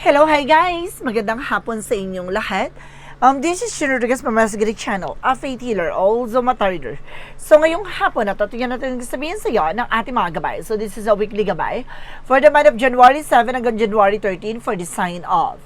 Hello, hi guys! Magandang hapon sa inyong lahat. Um, this is Shin Rodriguez from Masagiri Channel, a faith healer, also matarder. So ngayong hapon na to, tingnan natin sabihin sa iyo ng ating mga gabay. So this is a weekly gabay for the month of January 7 hanggang January 13 for the sign of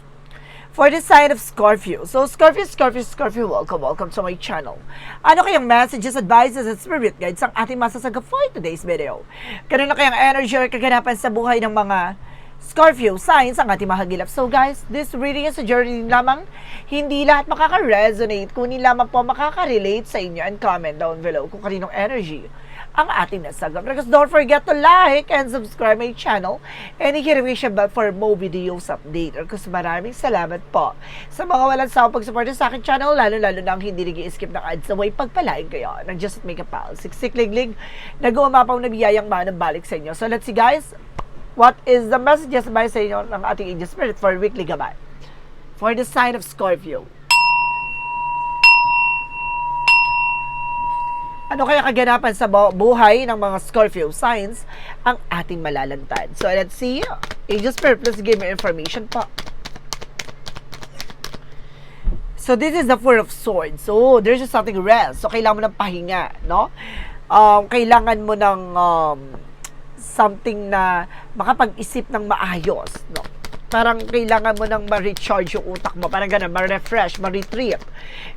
for the sign of Scorpio. So, Scorpio, Scorpio, Scorpio, welcome, welcome to my channel. Ano kayang messages, advices, at spirit guides ang ating masasaga for today's video? Kanino kayang energy or kaganapan sa buhay ng mga Scorpio signs ang ating mahagilap. So guys, this reading is a journey lamang. Hindi lahat makaka-resonate, kunin lamang po makaka-relate sa inyo and comment down below kung kaninong energy ang ating nasagap. Because don't forget to like and subscribe my channel and the bell for more videos update. Kasi maraming salamat po sa mga walang sawang pagsuporta sa akin channel, lalo-lalo na hindi nag skip ng ads away pagpalain kayo ng Just Make a Pal. Siksik liglig, nag-uumapaw na biyayang manang balik sa inyo. So let's see guys, what is the messages by sa inyo ng ating angel spirit for weekly gabay? For the sign of Scorpio. Ano kaya kaganapan sa bu- buhay ng mga Scorpio signs ang ating malalantad? So, let's see. Angel Spirit, please give me information po. So, this is the Four of Swords. So, there's just something rest. So, kailangan mo ng pahinga, no? Um, kailangan mo ng um, something na makapag-isip ng maayos, no? Parang kailangan mo nang ma-recharge yung utak mo. Parang ganun, ma-refresh, ma-retrieve.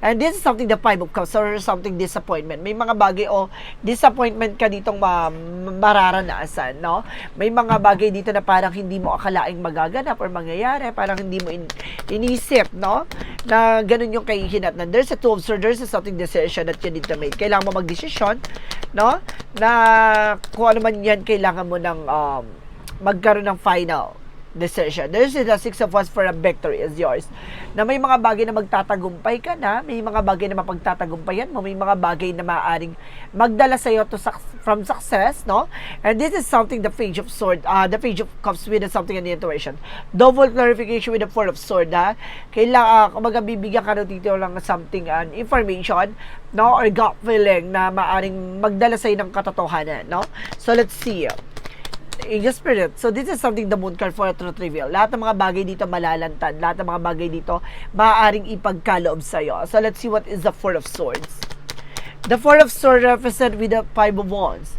And this is something the five of cups or something disappointment. May mga bagay o disappointment ka ditong ma- mararanasan, no? May mga bagay dito na parang hindi mo akalaing magaganap or mangyayari. Parang hindi mo in- inisip, no? Na ganun yung kahihinat na there's a two of swords, there's a something decision that you need to make. Kailangan mo magdesisyon, no? Na kung ano man yan, kailangan mo ng um, magkaroon ng final decision. There's the six of us for a victory is yours. Na may mga bagay na magtatagumpay ka na, may mga bagay na mapagtatagumpayan mo, may mga bagay na maaaring magdala sa iyo to from success, no? And this is something the page of sword, uh, the page of cups with something in the intuition. Double clarification with the four of sword, ha? Kailangan, uh, kumaga bibigyan ka dito lang ng something, an information, no? Or gut feeling na maaaring magdala sa iyo ng katotohanan, no? So let's see. Angel Spirit. So, this is something the moon card for truth reveal. Lahat ng mga bagay dito malalantad. Lahat ng mga bagay dito maaaring ipagkaloob sa'yo. So, let's see what is the Four of Swords. The Four of Swords represent with the Five of Wands.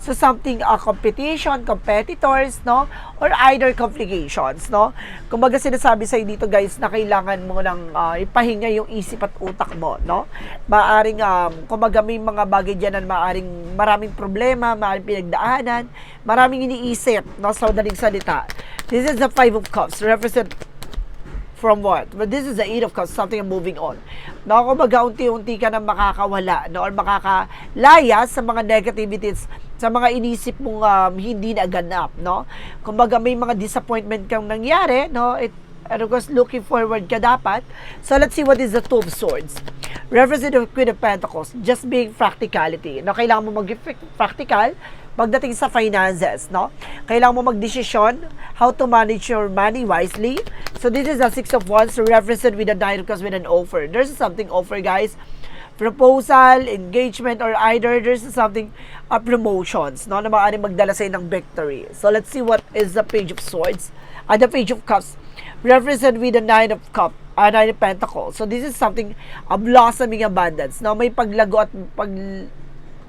So, something, uh, competition, competitors, no? Or either complications, no? Kumbaga sinasabi sa'yo dito, guys, na kailangan mo ng uh, ipahinga yung isip at utak mo, no? Maaring, um, kumbaga may mga bagay dyan na maaring maraming problema, maraming pinagdaanan, maraming iniisip, no? Sa madaling salita. This is the Five of Cups, represent from what? But this is the eight of cups, something moving on. No, kumbaga unti-unti ka na makakawala no, or makakalaya sa mga negativities, sa mga inisip mong um, hindi na ganap, no? Kumbaga may mga disappointment kang nangyari, no? It, and of course, looking forward ka dapat. So, let's see what is the Two of Swords. Represent of Queen of Pentacles, just being practicality. No, kailangan mo mag-practical pagdating sa finances, no? Kailangan mo magdesisyon how to manage your money wisely. So this is the Six of Wands represented with a Nine of Cups with an offer. There's something offer, guys. Proposal, engagement, or either there's something uh, promotions, no? Na maaaring magdala sa'yo ng victory. So let's see what is the Page of Swords. Uh, the Page of Cups represented with the Nine of Cups uh, Nine of Pentacles. So this is something a blossoming abundance, no? May paglago at pag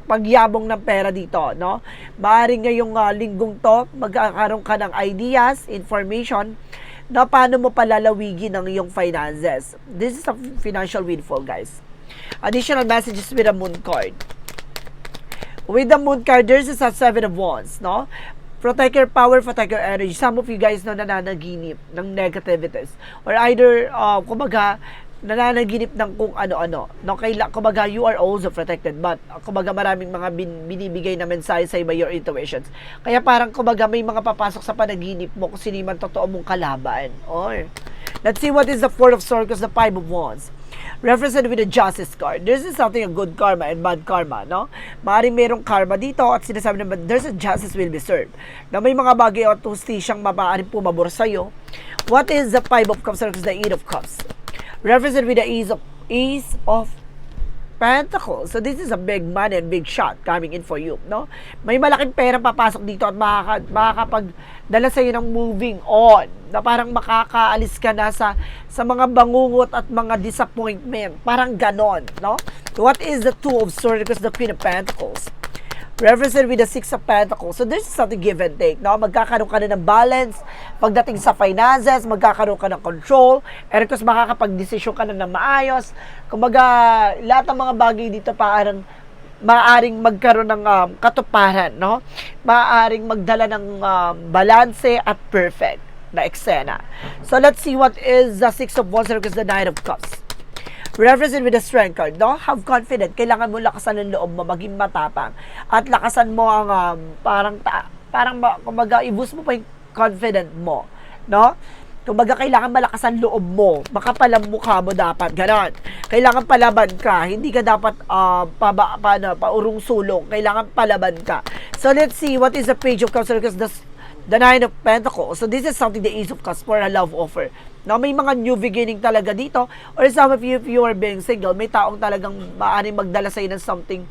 pagyabong ng pera dito, no? Maaring ngayong uh, linggong to, magkakaroon ka ng ideas, information, na paano mo palalawigin ang iyong finances. This is a financial windfall, guys. Additional messages with the moon card. With the moon card, there's a seven of wands, no? Protect your power, protect your energy. Some of you guys no nananaginip ng negativities. Or either, uh, kumbaga, nananaginip ng kung ano-ano. No, kaila, kumbaga, you are also protected. But, kumbaga, maraming mga bin, binibigay na mensahe sa by your intuitions. Kaya parang, kumbaga, may mga papasok sa panaginip mo kung sino man totoo mong kalaban. Or, let's see what is the Four of Swords, the Five of Wands represented with the justice card. This is something a good karma and bad karma, no? Maaaring merong karma dito at sinasabi naman, there's a justice will be served. Na may mga bagay o tustisyang maaaring pumabor sa'yo. What is the five of cups versus the eight of cups? Represented with the ease of, ease of Pentacles. So this is a big money and big shot coming in for you, no? May malaking pera papasok dito at makaka, makakapagdala sa iyo ng moving on. Na parang makakaalis ka na sa sa mga bangungot at mga disappointment. Parang ganon, no? What is the Two of Swords? Because the Queen of Pentacles represented with the Six of Pentacles. So there's something give and take, no? Magkakaroon ka na ng balance pagdating sa finances, magkakaroon ka ng control, and of course, makakapag-desisyon ka na ng maayos. Kumbaga, lahat ng mga bagay dito parang maaaring magkaroon ng um, katuparan, no? Maaaring magdala ng um, balanse at perfect na eksena. So let's see what is the Six of Wands because the Nine of Cups represent with the strength card, no? Have confidence. Kailangan mo lakasan ng loob mo, maging matapang. At lakasan mo ang um, parang, ta- parang, kumbaga, i-boost mo pa yung confident mo, no? Kumbaga, kailangan malakasan loob mo. Makapal ang mukha mo dapat. Ganon. Kailangan palaban ka. Hindi ka dapat uh, pa, pa, ano, paurong sulong. Kailangan palaban ka. So, let's see what is the page of cups because the, the nine of pentacles. So, this is something the ace of cups for a love offer. No, may mga new beginning talaga dito. Or some of you, if you are being single, may taong talagang maaaring magdala sa'yo ng something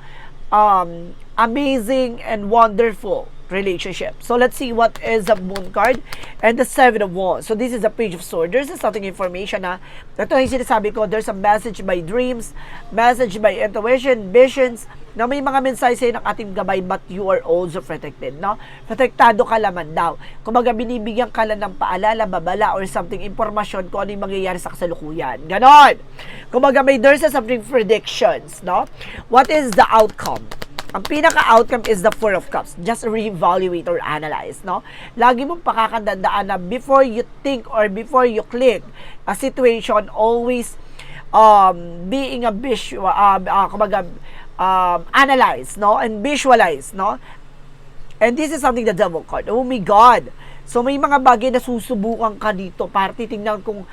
um, amazing and wonderful relationship. So let's see what is the moon card and the seven of wands. So this is the page of swords. There's something information na ito yung sinasabi ko, there's a message by dreams, message by intuition, visions, na may mga mensahe sa'yo ng ating gabay but you are also protected, no? Protektado ka laman daw. Kumbaga binibigyan ka lang ng paalala, babala, or something, informasyon kung ano yung mangyayari sa kasalukuyan. Ganon! Kumbaga may there's something predictions, no? What is the outcome? Ang pinaka-outcome is the Four of Cups. Just reevaluate or analyze, no? Lagi mong pakakandandaan na before you think or before you click a situation, always um, being a visual, uh, uh, kumbaga, um, analyze, no? And visualize, no? And this is something the devil card. Oh my God! So may mga bagay na susubukan ka dito para titingnan kung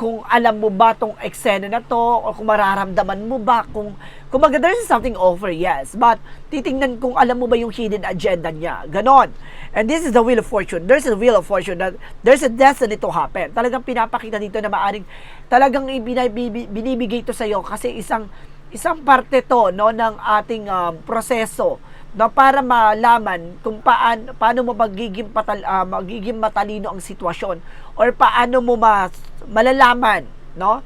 kung alam mo ba tong eksena na to o kung mararamdaman mo ba kung maga there's something over yes. But titingnan kung alam mo ba yung hidden agenda niya. Ganon. And this is the wheel of fortune. There's a wheel of fortune that there's a destiny to happen. Talagang pinapakita dito na maaring talagang binibigay to sa iyo kasi isang isang parte to no ng ating um, proseso no para malaman kung paano paano mo magiging patal, uh, magiging matalino ang sitwasyon or paano mo mas, malalaman no?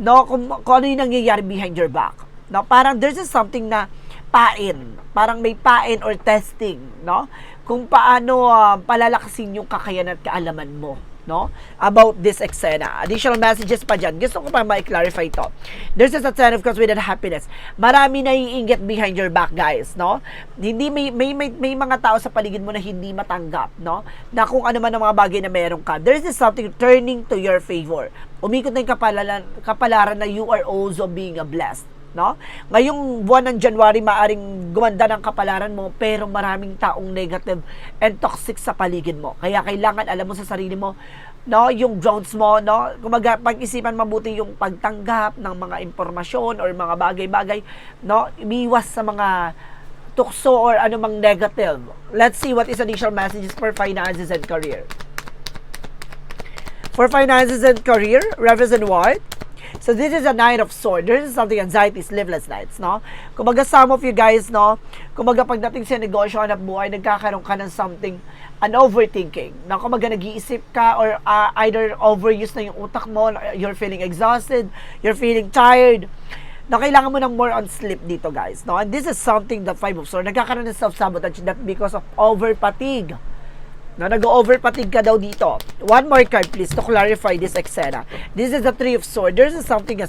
No kung, kung ano yung nangyayari behind your back. No parang there's just something na pain. Parang may pain or testing no? Kung paano uh, palalakasin yung kakayanan at kaalaman mo no? About this eksena. Additional messages pa dyan. Gusto ko pa ma-clarify to. There's a ten of cups with happiness. Marami na iinggit behind your back, guys, no? Hindi may, may, may, may mga tao sa paligid mo na hindi matanggap, no? Na kung ano man ang mga bagay na meron ka. There's is something turning to your favor. Umikot na yung kapalaran, kapalaran na you are also being a blessed no? Ngayong buwan ng January maaring gumanda ng kapalaran mo pero maraming taong negative and toxic sa paligid mo. Kaya kailangan alam mo sa sarili mo no, yung grounds mo, no? Kumaga pag-isipan mabuti yung pagtanggap ng mga impormasyon or mga bagay-bagay, no? Iwas sa mga tukso or anumang negative. Let's see what is additional messages for finances and career. For finances and career, represent what? So this is a nine of swords. There is something anxiety, sleepless nights, no? Kumbaga some of you guys, no? Kumbaga pagdating sa negosyo, hanap buhay, nagkakaroon ka ng something, an overthinking. Na kumbaga nag-iisip ka or uh, either overuse na yung utak mo, you're feeling exhausted, you're feeling tired, na kailangan mo ng more on sleep dito, guys, no? And this is something the five of swords, nagkakaroon ng self-sabotage that because of over-fatigue na nag-overpatig ka daw dito. One more card please to clarify this eksena. This is the Three of Swords. There's something as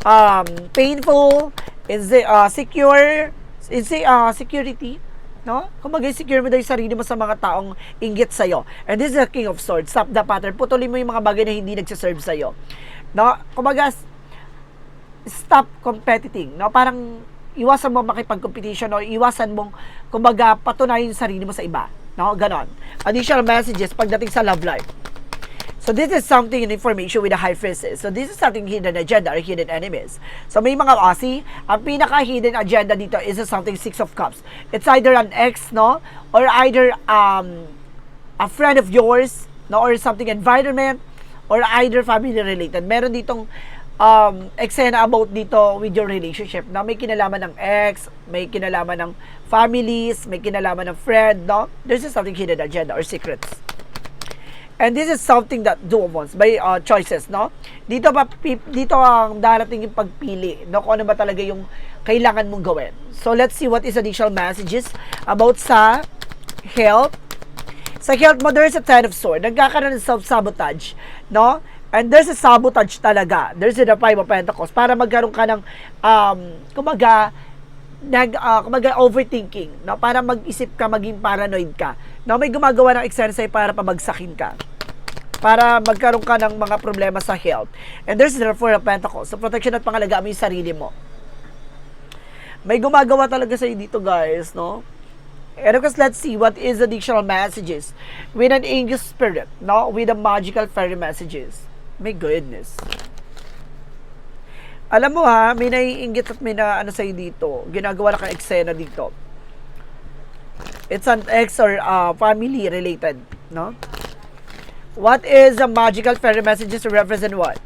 um, painful, is it uh, secure, is it uh, security, no? Kung mag-secure mo daw yung sarili mo sa mga taong inggit sa'yo. And this is the King of Swords. Stop the pattern. Putulin mo yung mga bagay na hindi nagsiserve sa'yo. No? Kumbaga, stop competing. No? Parang iwasan mo makipag-competition o iwasan mong, kumbaga, patunayan yung sarili mo sa iba. No, ganon. Additional messages pagdating sa love life. So this is something in information with the high priestess. So this is something hidden agenda or hidden enemies. So may mga Aussie, ang pinaka-hidden agenda dito is something six of cups. It's either an ex, no? Or either um, a friend of yours, no? Or something environment, or either family related. Meron ditong um, eksena about dito with your relationship, no? May kinalaman ng ex, may kinalaman ng families, may kinalaman ng friend, no? There's just something hidden agenda or secrets. And this is something that duo wants by uh, choices, no? Dito pa dito ang darating yung pagpili, no? Kung ano ba talaga yung kailangan mong gawin. So let's see what is additional messages about sa health. Sa health mo, there's a ten of sword. Nagkakaroon ng self-sabotage, no? And there's a sabotage talaga. There's a five of pentacles para magkaroon ka ng, um, kumaga, nag uh, kumaga overthinking no? Para mag-isip ka maging paranoid ka. No may gumagawa ng exercise para pabagsakin ka. Para magkaroon ka ng mga problema sa health. And there's the four of pentacles so protection at pangalagaan mo yung sarili mo. May gumagawa talaga sa dito guys no? And because let's see what is additional messages. With an angel spirit no? With a magical fairy messages my goodness alam mo ha, may naiinggit at may na ano sa'yo dito. Ginagawa na kang eksena dito. It's an ex or uh, family related, no? What is the magical fairy messages to represent what?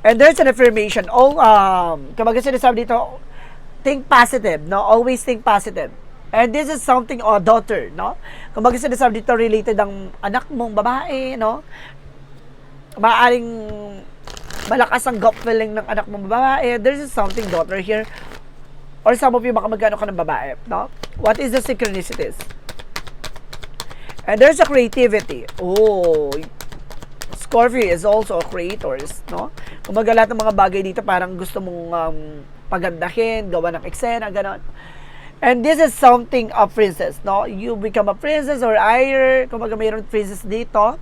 And there's an affirmation. Oh, um, kapag sinasabi dito, think positive, no? Always think positive. And this is something, oh, daughter, no? Kapag sinasabi dito, related ang anak mong babae, no? Maaring malakas ang gut feeling ng anak mong babae. There's something daughter here. Or some of you, baka magkano ka ng babae, no? What is the synchronicities? And there's a creativity. Oh, Scorpio is also a creators, no? Kumaga lahat ng mga bagay dito parang gusto mong um, pagandahin, gawa ng eksena, ganon. And this is something of princess, no? You become a princess or higher, kumaga mayroon princess dito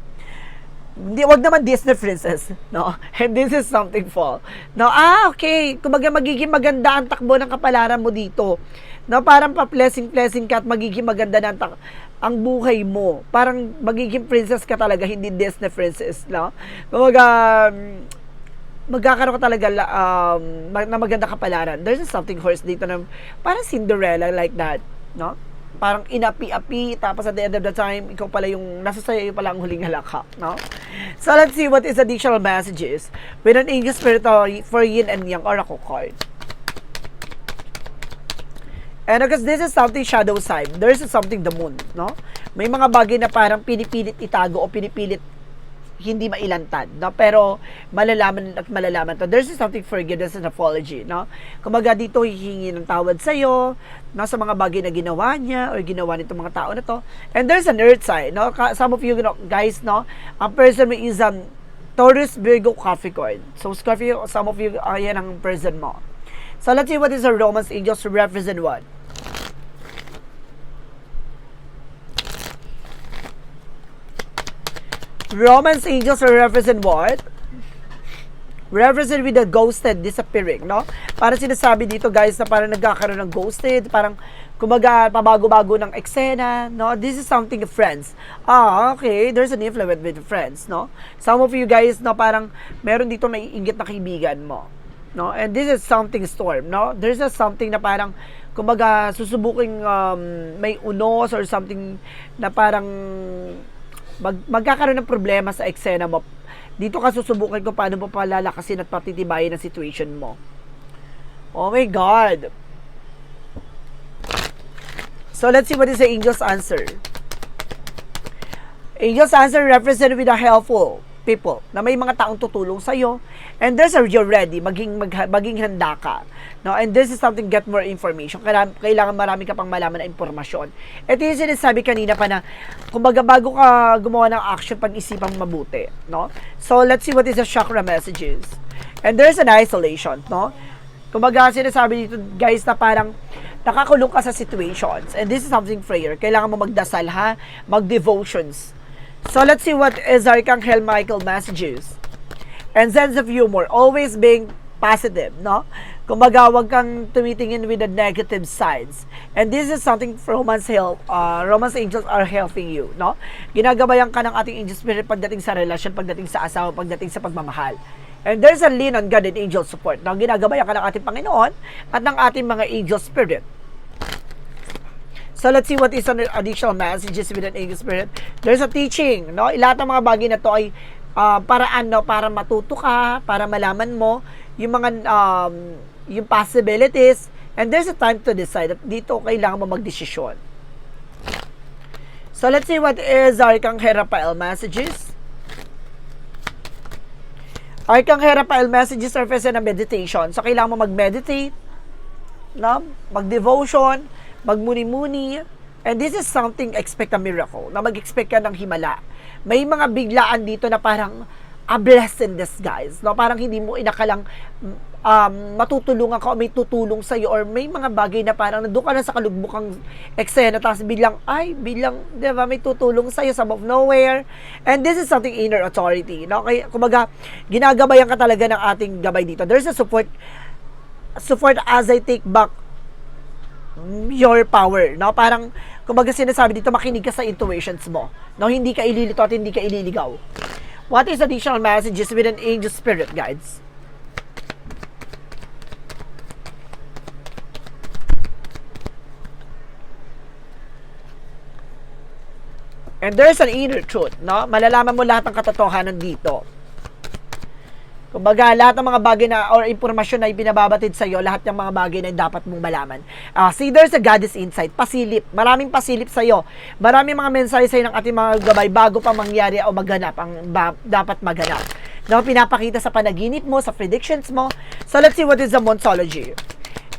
hindi, wag naman Disney princess, no? And this is something fall. No, ah, okay. Kumbaga magiging maganda ang takbo ng kapalaran mo dito. No, parang pa-blessing-blessing ka at magiging maganda ang, tak- ang buhay mo. Parang magiging princess ka talaga, hindi Disney princess, no? Kumbaga, um, magkakaroon ka talaga la- um, na maganda kapalaran. There's something horse dito na parang Cinderella like that, no? Parang inapi-api, tapos at the end of the time, ikaw pala yung, nasa sa'yo pala ang huling halakha, no? So, let's see what is additional messages with an angel spirit for yin and yang oracle card. And because this is something shadow side, there is something the moon, no? May mga bagay na parang pinipilit itago o pinipilit hindi mailantad, no? Pero malalaman at malalaman to. There's something forgiveness and apology, no? Kumaga dito hihingi ng tawad sa iyo, no, sa mga bagay na ginawa niya or ginawa nitong mga tao na to. And there's an earth side, no? Some of you, you know, guys, no, ang person mo is um, Taurus, Virgo, Capricorn. So, Scorpio, some of you, ayan ang person mo. So, let's see what is a Romance angels represent what? Romance angels will represent what? Represent with the ghosted, disappearing, no? Para sinasabi dito, guys, na parang nagkakaroon ng ghosted, parang kumaga, pabago-bago ng eksena, no? This is something of friends. Ah, okay, there's an influence with friends, no? Some of you guys, no, parang meron dito naiingit na kaibigan mo, no? And this is something storm, no? There's a something na parang kumbaga susubuking um, may unos or something na parang mag, magkakaroon ng problema sa eksena mo. Dito ka susubukan kung paano mo palalakasin at patitibayin ang situation mo. Oh my God. So let's see what is the angel's answer. Angel's answer represented with a helpful people na may mga taong tutulong sa iyo and there's a you're ready. Maging mag, maging handa ka. No? And this is something get more information. Kailangan, kailangan marami ka pang malaman na impormasyon. Ito yung sinasabi kanina pa na kumbaga bago ka gumawa ng action pag-isipang mabuti no? So let's see what is the chakra messages. And there's an isolation no? Kumbaga sinasabi dito guys na parang nakakulong ka sa situations. And this is something prayer. Kailangan mo magdasal ha? Mag devotions So let's see what is Archangel Michael messages. And sense of humor, always being positive, no? Kumbaga, wag kang tumitingin with the negative sides. And this is something Romance help, uh, Romance angels are helping you, no? Ginagabayan ka ng ating angel spirit pagdating sa relasyon, pagdating sa asawa, pagdating sa pagmamahal. And there's a lean on God and angel support. Now, ginagabayan ka ng ating Panginoon at ng ating mga angel spirit. So let's see what is an additional messages with an angel spirit. There's a teaching, no? Lahat ng mga bagay na to ay ah, paraan no, para matuto ka, para malaman mo yung mga um, yung possibilities and there's a time to decide dito kailangan mo magdesisyon. So let's see what is Arcang Herapael messages. Arcang Herapael messages surface na meditation. So kailangan mo mag-meditate, no? mag-devotion, magmuni-muni, and this is something expect a miracle, na mag-expect ka ng himala. May mga biglaan dito na parang a blessing in disguise, no? Parang hindi mo inakalang um, matutulungan ka o may tutulong sa iyo or may mga bagay na parang nandoon ka na sa kalugbukang eksena tapos biglang ay biglang 'di ba may tutulong sa iyo some of nowhere and this is something inner authority no kaya kumbaga ginagabayan ka talaga ng ating gabay dito there's a support support as I take back your power, no? Parang, kumbaga sinasabi dito, makinig ka sa intuitions mo, no? Hindi ka ililito at hindi ka ililigaw. What is additional messages with an angel spirit guides? And there's an inner truth, no? Malalaman mo lahat ng katotohanan dito. Kumbaga, lahat ng mga bagay na or impormasyon na ibinababatid sa iyo, lahat ng mga bagay na dapat mong malaman. Ah, see, there's a goddess insight. Pasilip. Maraming pasilip sa iyo. Maraming mga mensahe sa iyo ng ating mga gabay bago pa mangyari o maganap ang ba- dapat maganap. Na pinapakita sa panaginip mo, sa predictions mo. So, let's see what is the Monsology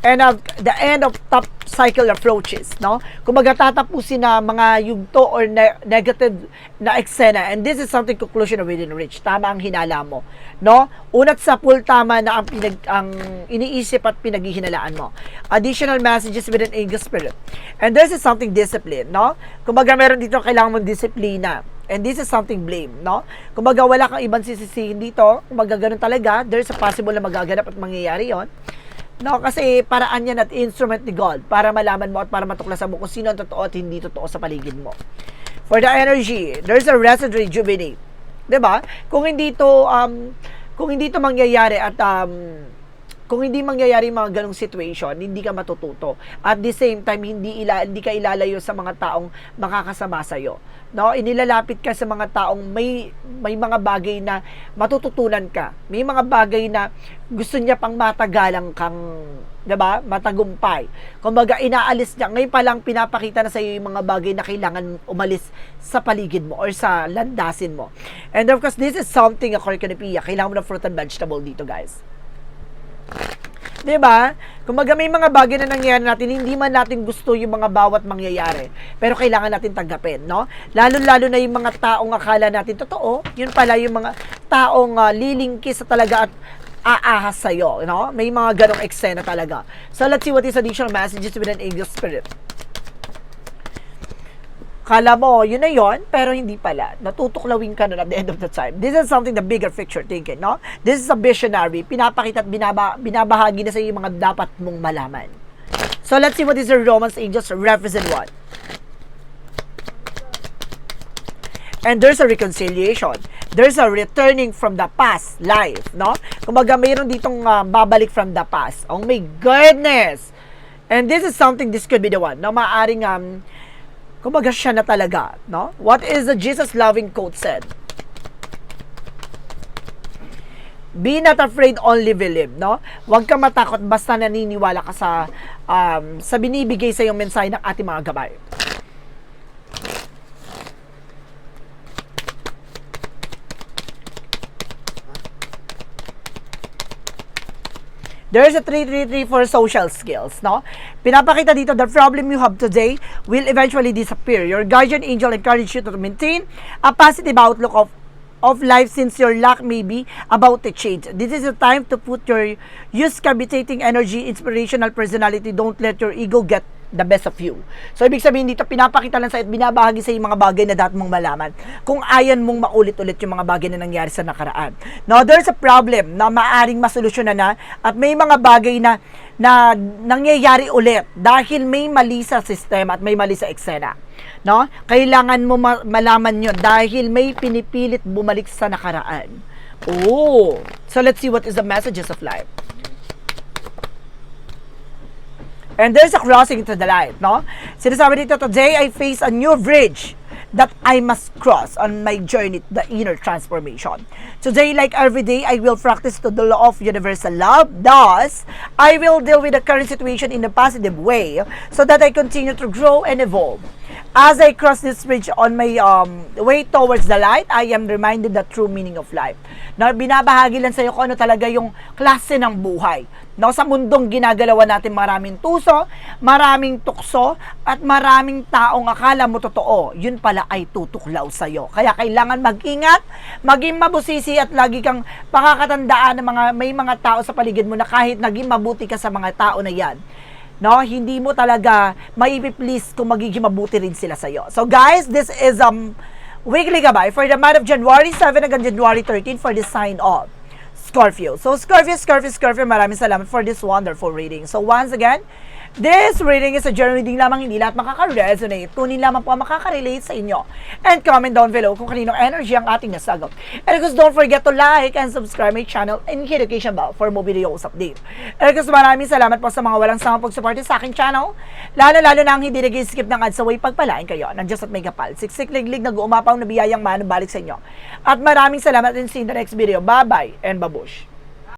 and of the end of top cycle approaches, no? Kumbaga tatapusin na mga yugto or ne- negative na eksena and this is something conclusion of within reach. Tama ang hinala mo, no? Unat sa full tama na ang pinag ang iniisip at pinaghihinalaan mo. Additional messages with an angel spirit. And this is something discipline, no? Kumbaga meron dito kailangan mong disiplina. And this is something blame, no? Kumbaga wala kang ibang sisisihin dito. Kumbaga ganun talaga. There's a possible na magaganap at mangyayari yon No, kasi paraan yan at instrument ni God para malaman mo at para matuklasan mo kung sino ang totoo at hindi totoo sa paligid mo. For the energy, there's a rest and rejuvenate. 'Di ba? Kung hindi to um kung hindi to mangyayari at um kung hindi mangyayari mga ganong situation, hindi ka matututo. At the same time, hindi, ila, hindi ka ilalayo sa mga taong makakasama sa'yo. No? Inilalapit ka sa mga taong may, may mga bagay na matututunan ka. May mga bagay na gusto niya pang matagalang kang 'di ba? Matagumpay. Kumbaga inaalis niya. Ngayon pa lang pinapakita na sa iyo yung mga bagay na kailangan umalis sa paligid mo or sa landasin mo. And of course, this is something a Korkanipia. Kailangan mo ng fruit and vegetable dito, guys. 'Di ba? Kumaga may mga bagay na nangyayari natin, hindi man natin gusto yung mga bawat mangyayari. Pero kailangan natin tanggapin, no? Lalo-lalo na yung mga taong akala natin totoo, yun pala yung mga taong uh, lilingkis sa talaga at aahas sa'yo, no? May mga ganong eksena talaga. So let's see what is additional messages with an angel spirit. Kala mo, yun na yun, pero hindi pala. Natutuklawin ka nun at the end of the time. This is something the bigger picture thinking, no? This is a visionary. Pinapakita at binaba, binabahagi na sa iyo yung mga dapat mong malaman. So, let's see what is the Romans Angels represent what? And there's a reconciliation. There's a returning from the past life, no? Kumbaga, mayroon ditong uh, babalik from the past. Oh my goodness! And this is something, this could be the one, no? Maaring, um, kumbaga siya na talaga, no? What is the Jesus loving quote said? Be not afraid, only believe, no? Huwag ka matakot basta naniniwala ka sa um, sa binibigay sa yung mensahe ng ating mga gabay. There's a 3334 for social skills, no? Pinapakita dito, the problem you have today will eventually disappear. Your guardian angel encourage you to maintain a positive outlook of of life since your luck may be about to change. This is the time to put your use cavitating energy, inspirational personality. Don't let your ego get the best of you. So, ibig sabihin dito, pinapakita lang sa at binabahagi sa yung mga bagay na dapat mong malaman. Kung ayan mong maulit-ulit yung mga bagay na nangyari sa nakaraan. Now, there's a problem na maaring masolusyonan na at may mga bagay na na nangyayari ulit dahil may mali sa sistema at may mali sa eksena. No? Kailangan mo ma- malaman yun dahil may pinipilit bumalik sa nakaraan. Oh! So, let's see what is the messages of life. And there's a crossing into the light, no? Sinasabi dito, today I face a new bridge that I must cross on my journey to the inner transformation. Today, like every day, I will practice to the law of universal love. Thus, I will deal with the current situation in a positive way so that I continue to grow and evolve. As I cross this bridge on my um, way towards the light, I am reminded the true meaning of life. Na binabahagi lang sa iyo kung ano talaga yung klase ng buhay. No, sa mundong ginagalawan natin maraming tuso, maraming tukso, at maraming taong akala mo totoo, yun pala ay tutuklaw sa iyo. Kaya kailangan mag-ingat, maging mabusisi at lagi kang pakakatandaan ng mga may mga tao sa paligid mo na kahit naging mabuti ka sa mga tao na yan, no hindi mo talaga maipi-please kung magiging mabuti rin sila sa iyo. So guys, this is um weekly gabay for the month of January 7 hanggang January 13 for the sign of Scorpio. So Scorpio, Scorpio, Scorpio, maraming salamat for this wonderful reading. So once again, this reading is a general reading lamang, hindi lahat makaka-resonate. Tunin lamang po ang makaka-relate sa inyo. And comment down below kung kanino energy ang ating nasagot. And of course, don't forget to like and subscribe my channel and hit notification bell for more videos update. And of course, maraming salamat po sa mga walang samang pagsuporte sa aking channel. Lalo-lalo na ang hindi nag-skip ng ads sa way pagpalain kayo. Nandiyan sa may kapal. Siksik liglig nag-uumapaw na biyayang manong balik sa inyo. At maraming salamat sa in the next video. Bye-bye and babush.